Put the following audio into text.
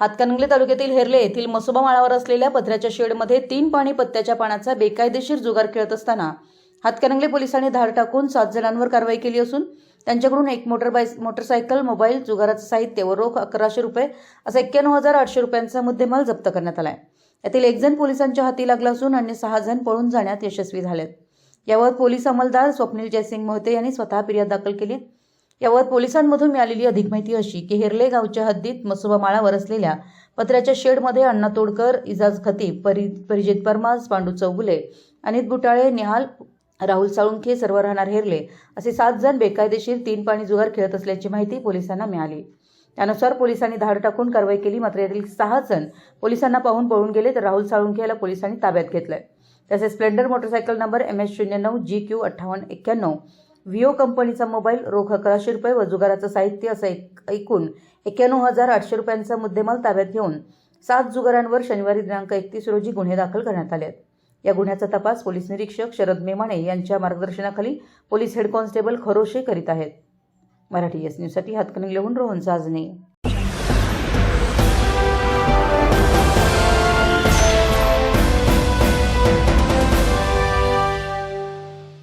हातकणंगले तालुक्यातील हेरले येथील मसोबा माळावर असलेल्या पत्र्याच्या शेडमध्ये तीन पाणी पत्त्याच्या पाण्याचा बेकायदेशीर जुगार खेळत असताना हातकणंगले पोलिसांनी धाड टाकून सात जणांवर कारवाई केली असून त्यांच्याकडून एक मोटर बाय मोटरसायकल मोबाईल जुगाराचं साहित्य व रोख अकराशे रुपये असा एक्क्याण्णव हजार आठशे रुपयांचा मुद्देमाल जप्त करण्यात आला आहे यातील एक जण पोलिसांच्या हाती लागला असून अन्य सहा जण पळून जाण्यात यशस्वी झालेत. यावर पोलीस अंमलदार स्वप्नील जयसिंग मोहते यांनी स्वतः फिर्याद दाखल केली यावर पोलिसांमधून मिळालेली अधिक माहिती अशी की हेरले गावच्या हद्दीत मसोबा माळावर असलेल्या पत्र्याच्या शेडमध्ये अण्णा तोडकर इजाज खतीब परि परिजित परमाज पांडू चौगुले अनित बुटाळे निहाल राहुल साळुंखे सर्व राहणार हेरले असे सात जण बेकायदेशीर तीन पाणी जुगार खेळत असल्याची माहिती पोलिसांना मिळाली. त्यानुसार पोलिसांनी धाड टाकून कारवाई केली मात्र यातील सहा जण पोलिसांना पाहून पळून गेले तर राहुल साळुंखे याला पोलिसांनी ताब्यात घेतलंय. तसेच Splendor motorcycle number M S शून्य नऊ जी क्यू अठ्ठावन्न एक्क्याण्णव विओ कंपनीचा मोबाईल रोख अकराशे रुपये व जुगाराचं साहित्य असं एक ऐकून एक्क्याण्णव हजार आठशे रुपयांचा मुद्देमाल ताब्यात घेऊन सात जुगारांवर शनिवारी दिनांक एकतीस रोजी गुन्हे दाखल करण्यात आले आहेत या गुन्ह्याचा तपास पोलीस निरीक्षक शरद मेमाणे यांच्या मार्गदर्शनाखाली पोलीस हेड कॉन्स्टेबल खरोशे करीत आहेत. मराठी एस न्यूजसाठी हातकणंगलेहून रोहन साजने.